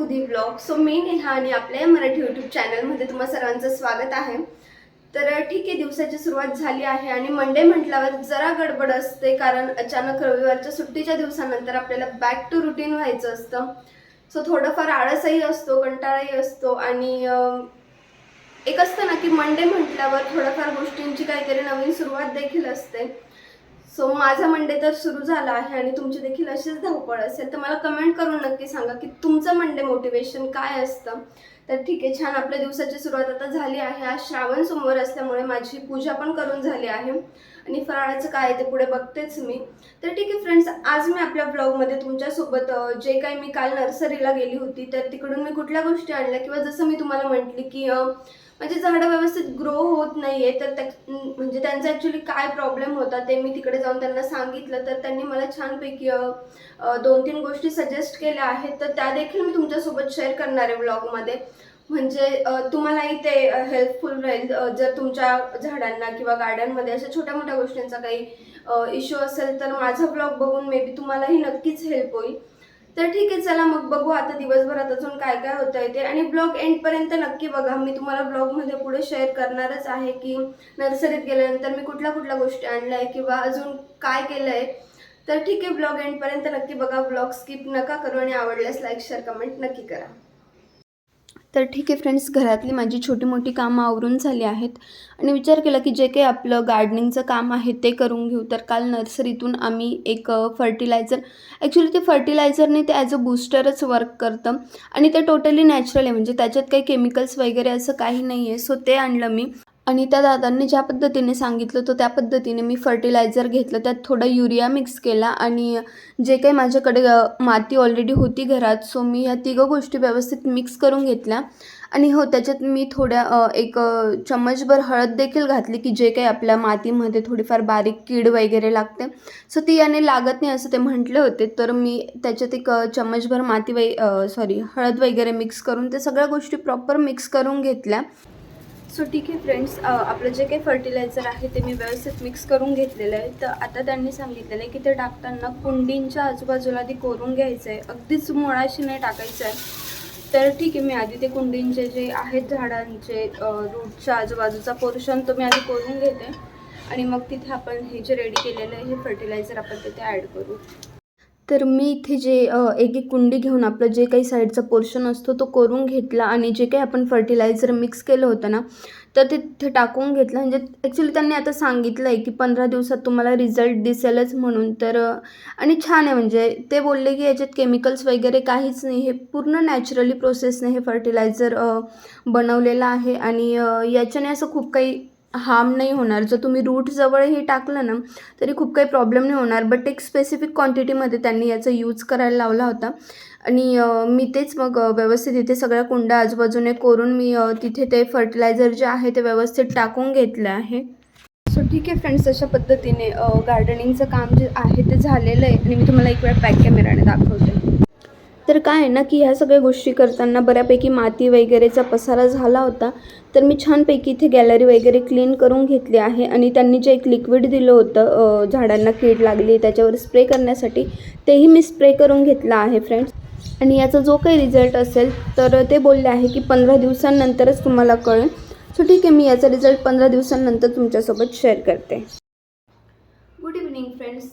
To the blog so मी नेहा आणि आपल्या या मराठी यूट्यूब चॅनलमध्ये तुम्हा सर्वांचं स्वागत आहे. तर ठीक आहे दिवसाची सुरुवात झाली आहे आणि मंडे म्हटल्यावर जरा गडबड असते कारण अचानक रविवारच्या सुट्टीच्या दिवसानंतर आपल्याला बॅक टू रुटीन व्हायचं असतं. सो थोडंफार आळसही असतो कंटाळाही असतो आणि एक असतं ना की मंडे म्हटल्यावर थोडंफार गोष्टींची काहीतरी नवीन सुरुवात देखील असते. सो माझा मंडे तर सुरू झाला आहे आणि तुमची देखील अशीच धावपळ असेल तर मला कमेंट करून नक्की सांगा की तुमचं मंडे मोटिवेशन काय असतं? तर ठीक आहे छान. आपल्या दिवसाची सुरुवात आता झाली आहे. आज श्रावण सोमवार असल्यामुळे माझी पूजा पण करून झाली आहे. आणि फराळाचं काय आहे ते पुढे बघतेच मी. तर ठीक आहे फ्रेंड्स आज मी आपल्या ब्लॉगमध्ये तुमच्यासोबत जे काही मी काल नर्सरीला गेली होती तर तिकडून मी कुठल्या गोष्टी आणल्या? किंवा जसं मी तुम्हाला म्हटली की म्हणजे झाडं व्यवस्थित ग्रो होत नाही आहे तर त्या म्हणजे त्यांचा ॲक्च्युली काय प्रॉब्लेम होता ते मी तिकडे जाऊन त्यांना सांगितलं. तर त्यांनी मला छानपैकी दोन तीन गोष्टी सजेस्ट केल्या आहेत. तर त्या देखील मी तुमच्यासोबत शेअर करणार आहे ब्लॉगमध्ये म्हणजे तुम्हालाही ते हेल्पफुल राहील जर तुमच्या झाडांना किंवा गार्डनमध्ये अशा छोट्या मोठ्या गोष्टींचा काही इश्यू असेल तर माझा ब्लॉग बघून मे बी तुम्हालाही नक्कीच हेल्प होईल. तर ठीक आहे चला मग बघू आता दिवसभरात अजून काय काय होत आहे ते. आणि ब्लॉग एंडपर्यंत नक्की बघा. मी तुम्हाला ब्लॉगमध्ये पुढे शेअर करणारच आहे की नर्सरीत गेल्यानंतर मी कुठल्या कुठल्या गोष्टी आणल्या आहे किंवा अजून काय केलं आहे तर ठीक आहे ब्लॉग एंडपर्यंत नक्की बघा. ब्लॉग स्किप नका करू आणि आवडल्यास लाईक शेअर कमेंट नक्की करा. तर ठीक आहे फ्रेंड्स घरातली माझी छोटी मोठी कामं आवरून झाली आहेत. आणि विचार केला की जे काही आपलं गार्डनिंगचं काम आहे ते करून घेऊ. तर काल नर्सरीतून आम्ही एक फर्टिलायझर ॲक्च्युली ते फर्टिलायझर नाही ते ॲज अ बूस्टरच वर्क करतं. आणि ते टोटली नॅचरल आहे. म्हणजे त्याच्यात काही केमिकल्स वगैरे असं काही नाही आहे सो ते आणलं मी. आणि त्या दादांनी ज्या पद्धतीने सांगितलं तो त्या पद्धतीने मी फर्टिलायझर घेतलं. त्यात थोडा युरिया मिक्स केला आणि जे काही माझ्याकडे माती ऑलरेडी होती घरात सो मी या तिघं गोष्टी व्यवस्थित मिक्स करून घेतल्या. आणि हो त्याच्यात मी थोड्या एक चम्मचभर हळद देखील घातली की जे काही आपल्या मातीमध्ये थोडीफार बारीक कीड वगैरे लागते. सो ती याने लागत नाही असं ते म्हटले होते. तर मी त्याच्यात एक चम्मचभर माती वै सॉरी हळद वगैरे मिक्स करून ते सगळ्या गोष्टी प्रॉपर मिक्स करून घेतल्या. सो ठीक आहे फ्रेंड्स आपलं जे काही फर्टिलायझर आहे ते मी व्यवस्थित मिक्स करून घेतलेलं आहे. तर आता त्यांनी सांगितलेलं आहे की ते टाकताना कुंडींच्या आजूबाजूला आधी कोरून घ्यायचं आहे अगदीच मुळाशी नाही टाकायचं आहे तर ठीक आहे मी आधी ते कुंडींचे जे आहेत झाडांचे रूटच्या आजूबाजूचा पोर्शन तो मी आधी कोरून घेते. आणि मग तिथे आपण हे जे रेडी केलेलं आहे हे फर्टिलायझर आपण तिथे ॲड करू. तर मी इथे जे एक एक कुंडी घेऊन आपलं जे काही साईडचा पोर्शन असतो तो करून घेतला आणि जे काही आपण फर्टिलायझर मिक्स केलं होतं ना तर ते तिथे टाकून घेतलं. म्हणजे ॲक्च्युली त्यांनी आता सांगितलं आहे की पंधरा दिवसात तुम्हाला रिझल्ट दिसेलच म्हणून. तर आणि छान आहे म्हणजे ते बोलले की याच्यात केमिकल्स वगैरे काहीच नाही. हे पूर्ण नॅचरली प्रोसेसने हे फर्टिलायझर बनवलेलं आहे. आणि याच्याने असं खूप काही हार्म नाही होणार. जर तुम्ही रूट जवळही टाकलं ना तरी खूप काही प्रॉब्लेम नाही होणार. बट एक स्पेसिफिक क्वांटिटीमध्ये त्यांनी याचा यूज करायला लावला होता. आणि मी तेच मग व्यवस्थित इथे सगळ्या कुंड्या आजूबाजूने कोरून मी तिथे ते फर्टिलायझर जे आहे ते व्यवस्थित टाकून घेतलं आहे. सो ठीक आहे फ्रेंड्स अशा पद्धतीने गार्डनिंगचं काम जे आहे ते झालेलं आहे. आणि मी तुम्हाला एक वेळ बॅक कॅमेराने दाखवते. तर काय आहे ना की ह्या सगळ्या गोष्टी करताना बऱ्यापैकी माती वगैरेचा पसारा झाला होता. तर मी छानपैकी इथे गॅलरी वगैरे क्लीन करून घेतली आहे आणि त्यांनी जे एक लिक्विड दिलं होतं झाडांना कीड लागली त्याच्यावर स्प्रे करण्यासाठी तेही मी स्प्रे करून घेतलं आहे फ्रेंड्स आणि याचा जो काही रिझल्ट असेल तर ते बोलले आहे की पंधरा दिवसांनंतरच तुम्हाला कळेल. सो ठीक आहे मी याचा रिझल्ट पंधरा दिवसांनंतर तुमच्यासोबत शेअर करते. गुड इव्हनिंग फ्रेंड्स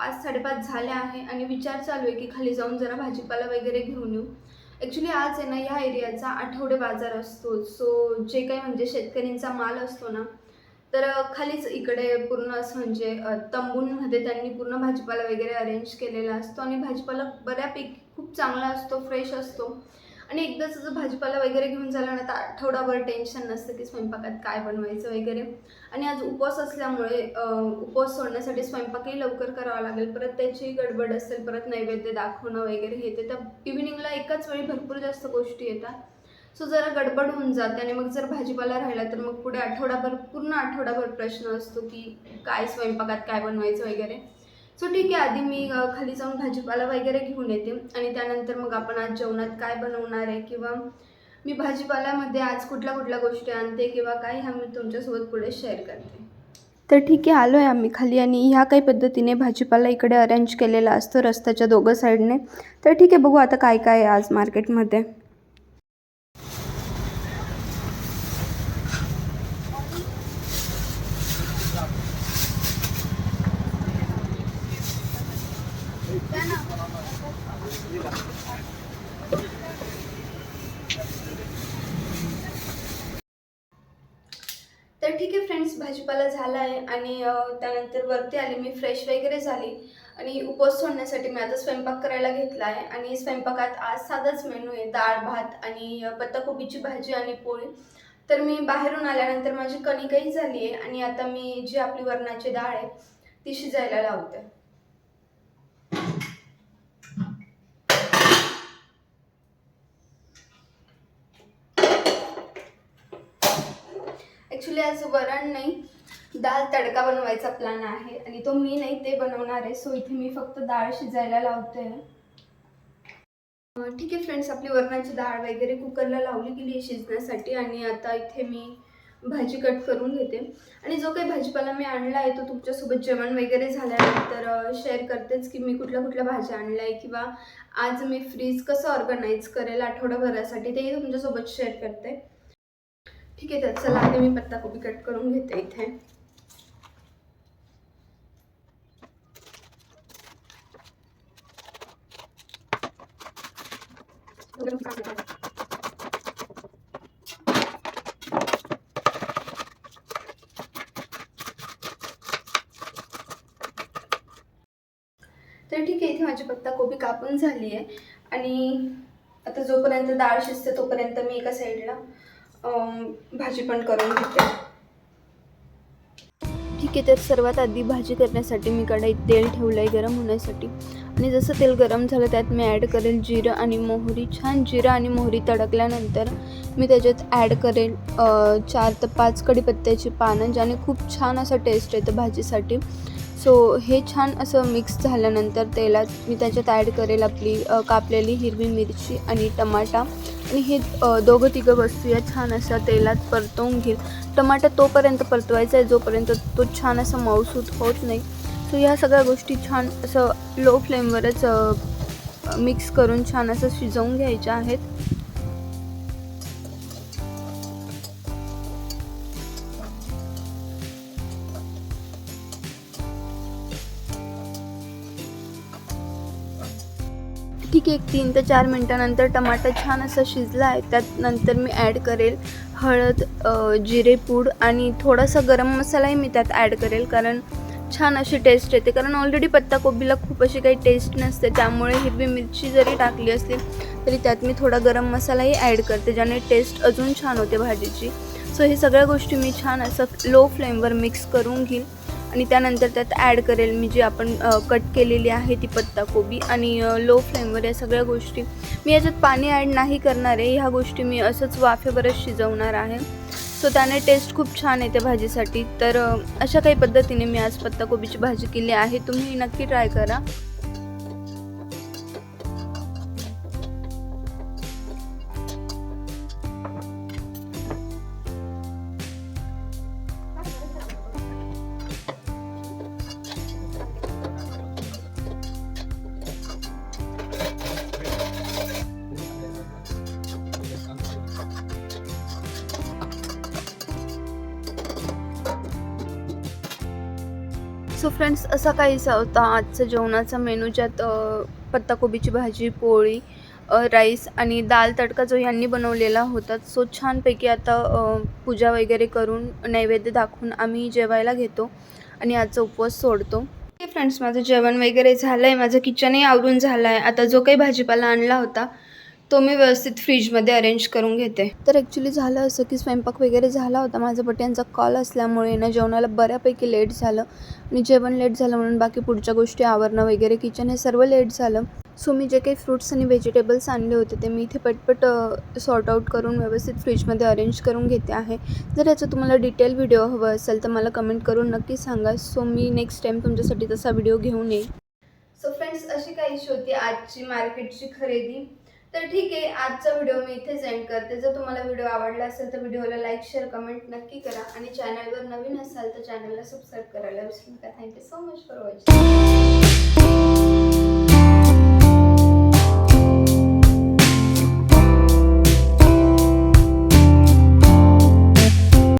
पाच साडेपाच झाले आहे आणि विचार चालू आहे की खाली जाऊन जरा भाजीपाला वगैरे घेऊन येऊ. ॲक्च्युली आज आहे ना ह्या एरियाचा आठवडे बाजार असतो. सो जे काही म्हणजे शेतकऱ्यांचा माल असतो ना तर खालीच इकडे पूर्ण असं म्हणजे तंबूंमध्ये त्यांनी पूर्ण भाजीपाला वगैरे अरेंज केलेला असतो आणि भाजीपाला बऱ्यापैकी खूप चांगला असतो फ्रेश असतो. आणि एकदाच जर भाजीपाला वगैरे घेऊन झालं ना तर आठवडाभर टेन्शन नसतं की स्वयंपाकात काय बनवायचं वगैरे. आणि आज उपवास असल्यामुळे उपवास सोडण्यासाठी स्वयंपाकही लवकर करावा लागेल. परत त्याची गडबड असेल परत नैवेद्य दाखवणं वगैरे हे ते. तर इव्हिनिंगला एकाच वेळी भरपूर जास्त गोष्टी येतात. सो जरा गडबड होऊन जाते आणि मग जर भाजीपाला राहिला तर मग पुढे आठवडाभर पूर्ण आठवडाभर प्रश्न असतो की काय स्वयंपाकात काय बनवायचं वगैरे. सो ठीक आहे. आधी मी खाली जाऊन भाजीपाला वगैरे घेऊन येते. आणि त्यानंतर मग आपण आज जेवणात काय बनवणार आहे किंवा मी भाजीपाल्यामध्ये आज कुठल्या कुठल्या गोष्टी आणते किंवा काय ह्या मी तुमच्यासोबत पुढे शेअर करते. तर ठीक आहे. आलो आहे आम्ही खाली आणि ह्या काही पद्धतीने भाजीपाला इकडे अरेंज केलेला असतो रस्त्याच्या दोघं साईडने तर ठीक आहे. बघू आता काय काय आहे आज मार्केटमध्ये तर ठीक आहे फ्रेंड्स भाजीपाला झाला आहे आणि त्यानंतर वरती आली मी फ्रेश वगैरे झाली. आणि उपवास सोडण्यासाठी मी आता स्वयंपाक करायला घेतला आहे आणि स्वयंपाकात आज साधाच मेनू आहे डाळ भात आणि पत्ताकोबीची भाजी आणि पोळी. तर मी बाहेरून आल्यानंतर माझी कणिकही झाली आहे आणि आता मी जी आपली वरणाची डाळ आहे ती शिजायला लावते. ॲक्च्युली आज वरण नाही डाळ तडका बनवायचा प्लॅन आहे आणि तो मी नाही ते बनवणार आहे. सो इथे मी फक्त डाळ शिजायला लावते ठीक आहे फ्रेंड्स आपली वरणाची डाळ वगैरे कुकरला लावली गेली आहे शिजण्यासाठी आणि आता इथे मी भाजी कट करून घेते. आणि जो काही भाजीपाला मी आणला आहे तो तुमच्यासोबत जेवण वगैरे झाल्यानंतर शेअर करतेच की मी कुठल्या कुठल्या भाज्या आणल्या आहे किंवा आज मी फ्रीज कसं ऑर्गनाईज करेल आठवडाभरासाठी तेही तुमच्यासोबत शेअर करते. ठीक आहे तर चला आता मी पत्ताकोबी कट करून घेते इथे. तर ठीक आहे इथे माझी पत्ताकोबी कापून झाली आहे. आणि आता जोपर्यंत डाळ शिजते तोपर्यंत मी एका साईडला भाजी पण करून घेते. ठीक आहे तर सर्वात आधी भाजी करण्यासाठी मी कढाईत तेल ठेवलं आहे गरम होण्यासाठी. आणि जसं तेल गरम झालं त्यात मी ॲड करेल जिरं आणि मोहरी. छान जिरं आणि मोहरी तडकल्यानंतर मी त्याच्यात ॲड करेल चार ते पाच कढीपत्त्याची पानं ज्याने खूप छान असं टेस्ट येतं भाजीसाठी. सो हे छान असं मिक्स झाल्यानंतर तेलात मी त्याच्यात ॲड करेल आपली कापलेली हिरवी मिरची आणि टमाटा. आणि हे दोघं तिघं वस्तू या छान अशा तेलात परतवून घेईल. टमाटा तोपर्यंत परतवायचा आहे जोपर्यंत तो छान असा मऊसूत होत नाही. सो ह्या सगळ्या गोष्टी छान असं लो फ्लेमवरच मिक्स करून छान असं शिजवून घ्यायच्या आहेत. ठीक आहे एक तीन ते चार मिनटानंतर टमाटर छान असा शिजला आहे त्यात नंतर मी ॲड करेल हळद जिरेपूड आणि थोडासा गरम मसालाही मी त्यात ॲड करेल कारण छान अशी टेस्ट येते. कारण ऑलरेडी पत्ताकोबीला खूप अशी काही टेस्ट नसते त्यामुळे हिरवी मिरची जरी टाकली असली तरी त्यात मी थोडा गरम मसालाही ॲड करते ज्याने टेस्ट अजून छान होते भाजीची. सो हे सगळ्या गोष्टी मी छान असं लो फ्लेमवर मिक्स करून घेईल. आणि त्यानंतर त्यात ॲड करेल मी जी आपण कट केलेली आहे ती पत्ताकोबी. आणि लो फ्लेमवर या सगळ्या गोष्टी मी याच्यात पाणी ॲड नाही करणार आहे. ह्या गोष्टी मी असंच वाफेवरच शिजवणार आहे. सो त्याने टेस्ट खूप छान येते भाजीसाठी. तर अशा काही पद्धतीने मी आज पत्ताकोबीची भाजी केली आहे. तुम्ही नक्की ट्राय करा. सो फ्रेंड्स असा काहीसा होता आजचा जेवणाचा मेनू ज्यात पत्ताकोबीची भाजी पोळी राईस आणि दाल तडका जो यांनी बनवलेला होता सो छानपैकी आता पूजा वगैरे करून नैवेद्य दाखवून आम्ही जेवायला घेतो आणि आजचा उपवास सोडतो. फ्रेंड्स माझं जेवण वगैरे झालं आहे माझं किचनही आवरून झालं आहे आता जो काही भाजीपाला आणला होता तो मी व्यवस्थित फ्रीजमध्ये अरेंज करून घेते. तर ॲक्च्युली झालं असं की स्वयंपाक वगैरे झाला होता. माझा पट्यांचा कॉल असल्यामुळे ना जेवणाला बऱ्यापैकी लेट झालं. आणि जेवण लेट झालं म्हणून बाकी पुढच्या गोष्टी आवरणं वगैरे किचन हे सर्व लेट झालं. सो मी जे काही फ्रुट्स आणि व्हेजिटेबल्स आणले होते ते मी इथे पटपट सॉर्ट आऊट करून व्यवस्थित फ्रीजमध्ये अरेंज करून घेते आहे. जर याचं तुम्हाला डिटेल व्हिडिओ हवं असेल तर मला कमेंट करून नक्की सांगा. सो मी नेक्स्ट टाईम तुमच्यासाठी तसा व्हिडिओ घेऊन येईल सो फ्रेंड्स अशी काहीशी होती आजची मार्केटची खरेदी. तर ठीक आहे आजचा व्हिडिओ मी इथे सेंड करते. जर तुम्हाला व्हिडिओ आवडला असेल तर व्हिडिओला लाईक शेअर कमेंट नक्की करा. आणि चॅनलवर नवीन असाल तर चॅनलला सबस्क्राईब करायला विसरू नका. Thank you so much for watching